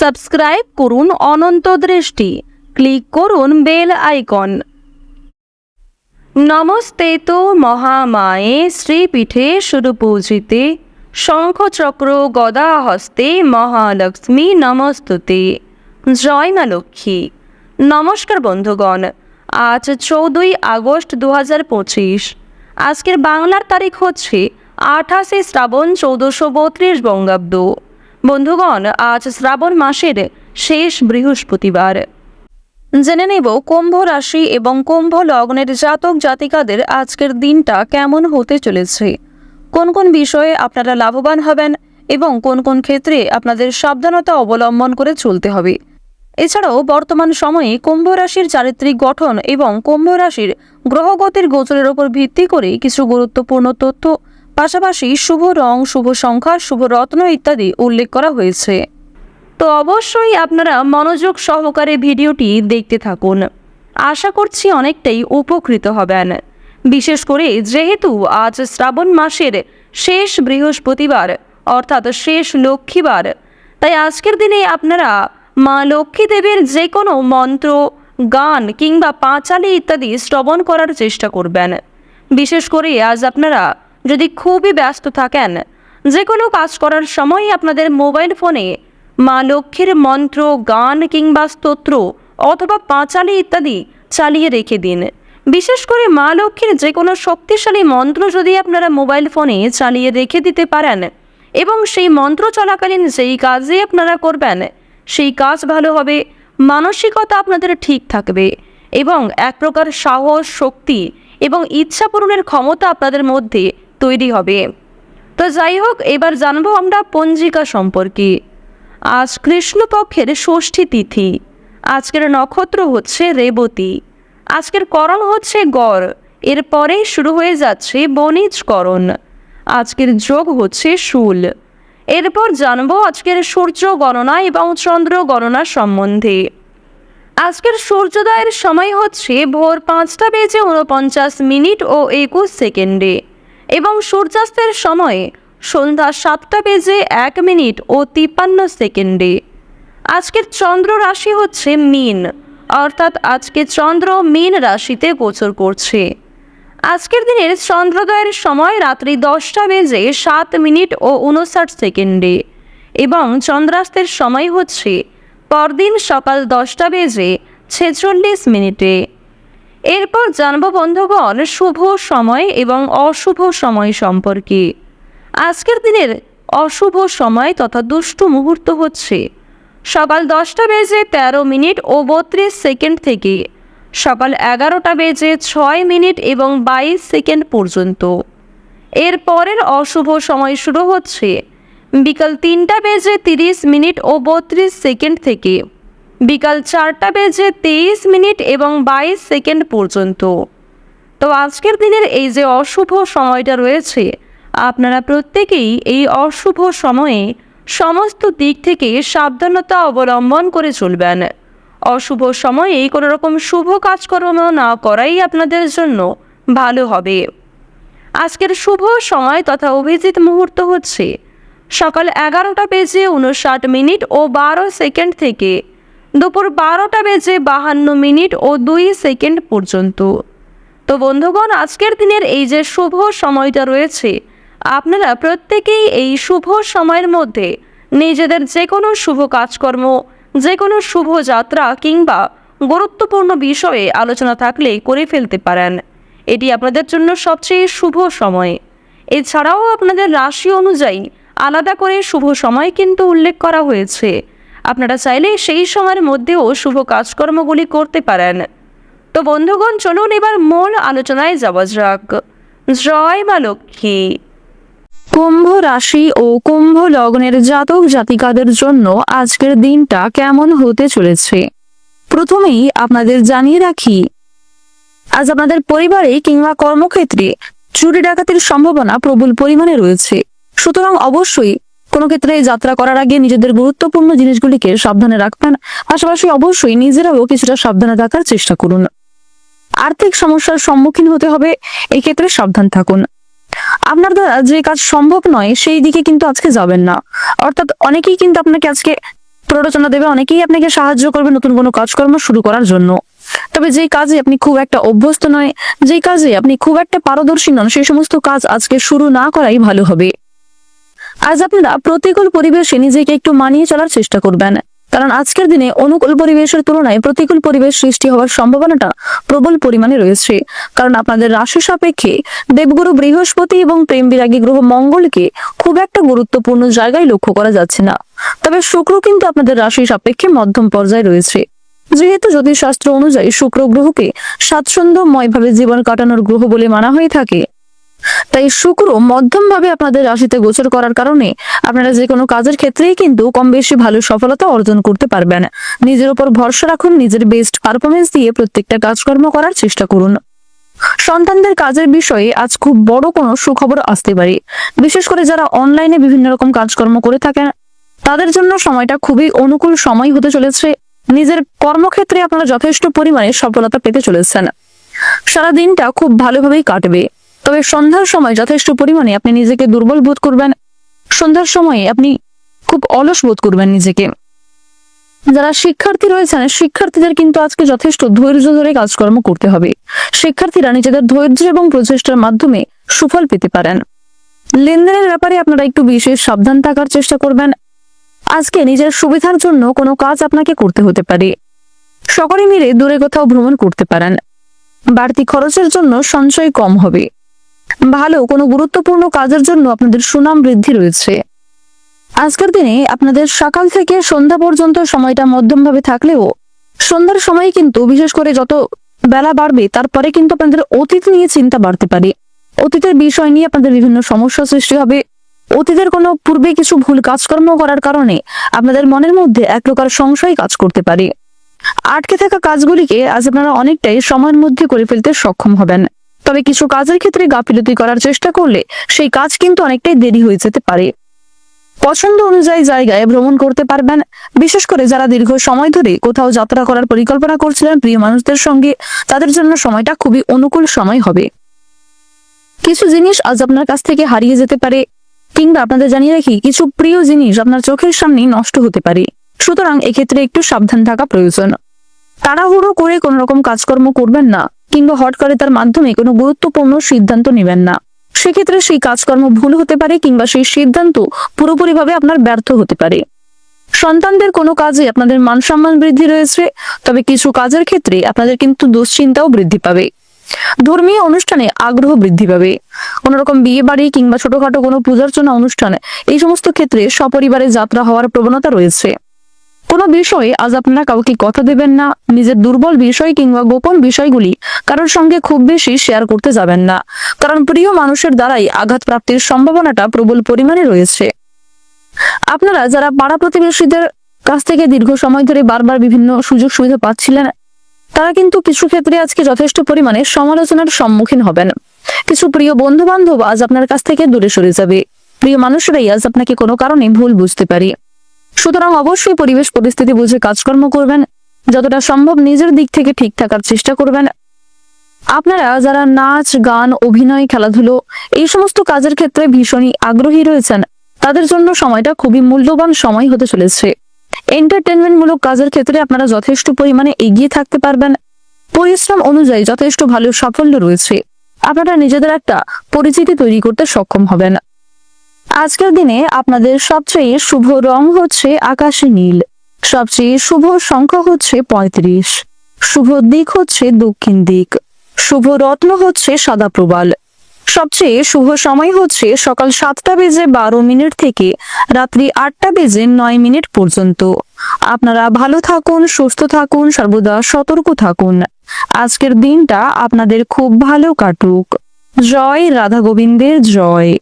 Subscribe করুন অনন্ত দৃষ্টি। Click করুন বেল আইকন। নমস্তে তো মহামায়ে শ্রীপীঠে সুরপূজিতে শঙ্খচক্র গদা হস্তে মহালক্ষ্মী নমস্তুতে। জয় মা লক্ষ্মী। নমস্কার বন্ধুগণ, আজ চৌদ্দই আগস্ট দু হাজার পঁচিশ। আজকের বাংলার তারিখ হচ্ছে আঠাশে শ্রাবণ চৌদ্দশো বত্রিশ বঙ্গাব্দ। বন্ধুগণ, আজ শ্রাবণ মাসের শেষ বৃহস্পতিবার। জেনে নেব কুম্ভ রাশি এবং কুম্ভ লগ্নের জাতক জাতিকাদের আজকের দিনটা কেমন হতে চলেছে। কোন কোন বিষয়ে আপনারা লাভবান হবেন এবং কোন কোন ক্ষেত্রে আপনাদের সাবধানতা অবলম্বন করে চলতে হবে। এছাড়াও বর্তমান সময়ে কুম্ভ রাশির চারিত্রিক গঠন এবং কুম্ভ রাশির গ্রহগতির গোচরের উপর ভিত্তি করে কিছু গুরুত্বপূর্ণ তথ্য পাশাপাশি শুভ রং, শুভ সংখ্যা, শুভ রত্ন ইত্যাদি উল্লেখ করা হয়েছে। তো অবশ্যই আপনারা মনোযোগ সহকারে ভিডিওটি দেখতে থাকুন। আশা করছি অনেকটাই উপকৃত হবেন। বিশেষ করে যেহেতু আজ শ্রাবণ মাসের শেষ বৃহস্পতিবার, অর্থাৎ শেষ লক্ষ্মীবার, তাই আজকের দিনে আপনারা মা লক্ষ্মী দেবীর যে কোনো মন্ত্র, গান কিংবা পাঁচালি ইত্যাদি শ্রবণ করার চেষ্টা করবেন। বিশেষ করে আজ আপনারা যদি খুবই ব্যস্ত থাকেন যে কোনো কাজ করার সময় আপনাদের মোবাইল ফোনে মা লক্ষ্মীর মন্ত্র, গান কিংবা স্তোত্র অথবা পাঁচালি ইত্যাদি চালিয়ে রেখে দিন। বিশেষ করে মা লক্ষ্মীর যে কোনো শক্তিশালী মন্ত্র যদি আপনারা মোবাইল ফোনে চালিয়ে রেখে দিতে পারেন এবং সেই মন্ত্র চলাকালীন যেই কাজে আপনারা করবেন, সেই কাজ ভালো হবে, মানসিকতা আপনাদের ঠিক থাকবে এবং এক প্রকার সাহস, শক্তি এবং ইচ্ছা পূরণের ক্ষমতা আপনাদের মধ্যে তৈরি হবে। তো যাই হোক, এবার জানব আমরা পঞ্জিকা সম্পর্কে। আজ কৃষ্ণপক্ষের ষষ্ঠী তিথি। আজকের নক্ষত্র হচ্ছে রেবতী। আজকের করণ হচ্ছে গড়। এরপরেই শুরু হয়ে যাচ্ছে বণিজকরণ। আজকের যোগ হচ্ছে শুল। এরপর জানব আজকের সূর্য গণনা এবং চন্দ্র গণনা সম্বন্ধে। আজকের সূর্যোদয়ের সময় হচ্ছে ভোর পাঁচটা বেজে উনপঞ্চাশ মিনিট ও একুশ সেকেন্ডে। এবং সূর্যাস্তের সময় সন্ধ্যা সাতটা বেজে এক মিনিট ও তিপ্পান্ন সেকেন্ডে। আজকের চন্দ্র রাশি হচ্ছে মিন, অর্থাৎ আজকে চন্দ্র মিন রাশিতে গোচর করছে। আজকের দিনের চন্দ্রোদয়ের সময় রাত্রি দশটা বেজে সাত মিনিট ও উনষাট সেকেন্ডে এবং চন্দ্রাস্তের সময় হচ্ছে পরদিন সকাল দশটা বেজে ছেচল্লিশ মিনিটে। এরপর জানব বন্ধুগণ, শুভ সময় এবং অশুভ সময় সম্পর্কে। আজকের দিনের অশুভ সময় তথা দুষ্টু মুহূর্ত হচ্ছে। সকাল দশটা বেজে তেরো মিনিট ও বত্রিশ সেকেন্ড থেকে সকাল এগারোটা বেজে ছয় মিনিট এবং বাইশ সেকেন্ড পর্যন্ত। এর পরের অশুভ সময় শুরু হচ্ছে বিকাল তিনটা বেজে তিরিশ মিনিট ও বত্রিশ সেকেন্ড থেকে। বিকাল চারটা বেজে তেইশ মিনিট এবং বাইশ সেকেন্ড পর্যন্ত। তো আজকের দিনের এই যে অশুভ সময়টা রয়েছে, আপনারা প্রত্যেকেই এই অশুভ সময়ে সমস্ত দিক থেকে সাবধানতা অবলম্বন করে চলবেন। অশুভ সময়ে কোনো রকম শুভ কাজকর্ম না করাই আপনাদের জন্য ভালো হবে। আজকের শুভ সময় তথা অভিজিৎ মুহূর্ত হচ্ছে সকাল এগারোটা বেজে উনষাট মিনিট ও বারো সেকেন্ড থেকে দুপুর বারোটা বেজে বাহান্ন মিনিট ও দুই সেকেন্ড পর্যন্ত। তো বন্ধুগণ, আজকের দিনের এই যে শুভ সময়টা রয়েছে, আপনারা প্রত্যেকেই এই শুভ সময়ের মধ্যে নিজেদের যে কোনো শুভ কাজকর্ম যে কোনো শুভ যাত্রা কিংবা গুরুত্বপূর্ণ বিষয়ে আলোচনা থাকলে করে ফেলতে পারেন। এটি আপনাদের জন্য সবচেয়ে শুভ সময়। এছাড়াও আপনাদের রাশি অনুযায়ী আলাদা করে শুভ সময় কিন্তু উল্লেখ করা হয়েছে। আপনারা চাইলে সেই সময়ের মধ্যেও শুভ কাজকর্মগুলি করতে পারেন। তো বন্ধুগণ, চলুন এবার মূল আলোচনায় যাওয়া যাক। জয় মা লক্ষ্মী। কুম্ভ রাশি ও কুম্ভ লগ্নের জাতক জাতিকাদের জন্য আজকের দিনটা কেমন হতে চলেছে? প্রথমেই আপনাদের জানিয়ে রাখি, আজ আপনাদের পরিবারে কিংবা কর্মক্ষেত্রে চুরি ডাকাতির সম্ভাবনা প্রবল পরিমাণে রয়েছে। সুতরাং অবশ্যই কোনো ক্ষেত্রে যাত্রা করার আগে নিজেদের গুরুত্বপূর্ণ জিনিসগুলিকে সাবধানে রাখবেন। পাশাপাশি অবশ্যই নিজেরাও কিছুটা সাবধানে থাকার চেষ্টা করুন। আর্থিক সমস্যার সম্মুখীন হতে হবে এই ক্ষেত্রে সাবধান থাকুন। আপনার দ্বারা যে কাজ সম্ভব নয়, সেই দিকে কিন্তু আজকে যাবেন না। অর্থাৎ অনেকেই কিন্তু আপনাকে আজকে প্ররোচনা দেবে, অনেকেই আপনাকে সাহায্য করবে নতুন কোনো কাজকর্ম শুরু করার জন্য। তবে যেই কাজে আপনি খুব একটা অভ্যস্ত নয়, যেই কাজে আপনি খুব একটা পারদর্শী নন, সেই সমস্ত কাজ আজকে শুরু না করাই ভালো হবে। আজ আপনারা প্রতিকূল পরিবেশে নিজেকে একটু মানিয়ে চলার চেষ্টা করবেন। কারণ আজকের দিনে অনুকূল পরিবেশের তুলনায় প্রতিকূল পরিবেশ সৃষ্টি হওয়ার সম্ভাবনাটা প্রবল পরিমাণে রয়েছে। কারণ আপনাদের রাশি সাপেক্ষে দেবগুরু বৃহস্পতি এবং প্রেম বিরাগী গ্রহ মঙ্গলকে খুব একটা গুরুত্বপূর্ণ জায়গায় লক্ষ্য করা যাচ্ছে না। তবে শুক্র কিন্তু আপনাদের রাশি সাপেক্ষে মধ্যম পর্যায়ে রয়েছে। যেহেতু জ্যোতিষশাস্ত্র অনুযায়ী শুক্র গ্রহকে স্বাচ্ছন্দ্যময়ভাবে জীবন কাটানোর গ্রহ বলে মানা হয়ে থাকে তাই শুক্র মধ্যম ভাবে আপনাদের রাশিতে গোচর করার কারণে আপনারা যে কোনো কাজের ক্ষেত্রেই কিন্তু কম বেশি ভালো সফলতা অর্জন করতে পারবেন। নিজের উপর ভরসা রাখুন, নিজের বেস্ট পারফরমেন্স দিয়ে প্রত্যেকটা কাজকর্ম করার চেষ্টা করুন। সন্তানদের কাজের বিষয়ে আজ খুব বড় কোনো সুখবর আসতে পারে। বিশেষ করে যারা অনলাইনে বিভিন্ন রকম কাজকর্ম করে থাকেন, তাদের জন্য সময়টা খুবই অনুকূল সময় হতে চলেছে। নিজের কর্মক্ষেত্রে আপনারা যথেষ্ট পরিমাণে সফলতা পেতে চলেছেন। সারা দিনটা খুব ভালোভাবেই কাটবে। তবে সন্ধ্যার সময় যথেষ্ট পরিমাণে আপনি নিজেকে দুর্বল বোধ করবেন। সন্ধ্যার সময়ে আপনি খুব অলস বোধ করবেন নিজেকে। যারা শিক্ষার্থী রয়েছেন, শিক্ষার্থীদের কিন্তু আজকে যথেষ্ট ধৈর্য ধরে কাজকর্ম করতে হবে। শিক্ষার্থীরা নিজেদের ধৈর্য এবং প্রচেষ্টার মাধ্যমে সুফল পেতে পারেন। লেনদেনের ব্যাপারে আপনারা একটু বিশেষ সাবধান থাকার চেষ্টা করবেন। আজকে নিজের সুবিধার জন্য কোনো কাজ আপনাকে করতে হতে পারে। সকলে মিলে দূরে কোথাও ভ্রমণ করতে পারেন। বাড়তি খরচের জন্য সঞ্চয় কম হবে। ভালো কোনো গুরুত্বপূর্ণ কাজের জন্য আপনাদের সুনাম বৃদ্ধি রয়েছে। আজকের দিনে আপনাদের সকাল থেকে সন্ধ্যা পর্যন্ত সময়টা মধ্যমভাবে থাকলেও সন্ধ্যার সময় কিন্তু বিশেষ করে যত বেলা বাড়বে, তারপরে কিন্তু আপনাদের অতীত নিয়ে চিন্তা বাড়তে পারে। অতীতের বিষয় নিয়ে আপনাদের বিভিন্ন সমস্যা সৃষ্টি হবে। অতীতের কোনো পূর্বে কিছু ভুল কাজকর্ম করার কারণে আপনাদের মনের মধ্যে এক প্রকার সংশয় কাজ করতে পারে। আটকে থাকা কাজগুলিকে আজ আপনারা অনেকটাই সময়ের মধ্যে করে ফেলতে সক্ষম হবেন। তবে কিছু কাজের ক্ষেত্রে গাফিলতি করার চেষ্টা করলে সেই কাজ কিন্তু অনেকটাই দেরি হয়ে যেতে পারে। পছন্দ অনুযায়ী জায়গায় ভ্রমণ করতে পারবেন। বিশেষ করে যারা দীর্ঘ সময় ধরে কোথাও যাত্রা করার পরিকল্পনা করছিলেন, প্রিয় মানুষদের সঙ্গে, তাদের জন্য সময়টা খুবই অনুকূল সময় হবে। কিছু জিনিস আজ আপনার কাছ থেকে হারিয়ে যেতে পারে, কিংবা আপনাদের জানিয়ে রাখি, কিছু প্রিয় জিনিস আপনার চোখের সামনেই নষ্ট হতে পারে। সুতরাং এক্ষেত্রে একটু সাবধান থাকা প্রয়োজন। তাড়াহুড়ো করে কোনো রকম কাজকর্ম করবেন না। কিংবা হট করে তার মাধ্যমে কোনো গুরুত্বপূর্ণ সিদ্ধান্ত নেবেন না। সেক্ষেত্রে সেই কাজকর্ম ভুল হতে পারে কিংবা সেই সিদ্ধান্ত পুরোপুরিভাবে আপনার ব্যর্থ হতে পারে। সন্তানদের কোনো কাজে আপনাদের মান সম্মান বৃদ্ধি রয়েছে, তবে কিছু কাজের ক্ষেত্রে আপনাদের কিন্তু দুশ্চিন্তাও বৃদ্ধি পাবে। ধর্মীয় অনুষ্ঠানে আগ্রহ বৃদ্ধি পাবে। কোন রকম বিয়ে বাড়ি কিংবা ছোটখাটো কোনো পূজার্চনা অনুষ্ঠানে, এই সমস্ত ক্ষেত্রে সপরিবারে যাত্রা হওয়ার প্রবণতা রয়েছে। কোনো বিষয়ে আজ আপনারা কাউকে কথা দেবেন না, নিজের দুর্বল বিষয় কিংবা গোপন বিষয়গুলি কারোর সঙ্গে খুব বেশি শেয়ার করতে যাবেন না। কারণ প্রিয় মানুষের দ্বারাই আঘাত প্রাপ্তির সম্ভাবনাটা প্রবল পরিমাণে রয়েছে। আপনারা যারা পাড়া প্রতিবেশীদের কাছ থেকে দীর্ঘ সময় ধরে বারবার বিভিন্ন সুযোগ সুবিধা পাচ্ছিলেন, তারা কিন্তু কিছু ক্ষেত্রে আজকে যথেষ্ট পরিমাণে সমালোচনার সম্মুখীন হবেন। কিছু প্রিয় বন্ধু বান্ধব আজ আপনার কাছ থেকে দূরে সরে যাবে। প্রিয় মানুষরাই আজ আপনাকে কোনো কারণে ভুল বুঝতে পারে। সুতরাং অবশ্যই পরিবেশ, পরিস্থিতি বুঝে কাজকর্ম করবেন। যতটা সম্ভব নিজের দিক থেকে ঠিক থাকার চেষ্টা করবেন। আপনারা যারা নাচ, গান, অভিনয়, খেলাধুলো এই সমস্ত কাজের ক্ষেত্রে ভীষণই আগ্রহী রয়েছেন, তাদের জন্য সময়টা খুবই মূল্যবান সময় হতে চলেছে। এন্টারটেনমেন্ট মূলক কাজের ক্ষেত্রে আপনারা যথেষ্ট পরিমাণে এগিয়ে থাকতে পারবেন। পরিশ্রম অনুযায়ী যথেষ্ট ভালো সাফল্য রয়েছে। আপনারা নিজেদের একটা পরিচিতি তৈরি করতে সক্ষম হবেন। আজকের দিনে আপনাদের সবচেয়ে শুভ রং হচ্ছে আকাশী নীল। সবচেয়ে শুভ সংখ্যা হচ্ছে পঁয়ত্রিশ। শুভ দিক হচ্ছে দক্ষিণ দিক। শুভ রত্ন হচ্ছে সাদা প্রবাল। সবচেয়ে শুভ সময় হচ্ছে সকাল সাতটা বেজে বারো মিনিট থেকে রাত্রি আটটা বেজে নয় মিনিট পর্যন্ত। আপনারা ভালো থাকুন, সুস্থ থাকুন, সর্বদা সতর্ক থাকুন। আজকের দিনটা আপনাদের খুব ভালো কাটুক। জয় রাধা গোবিন্দের, জয়।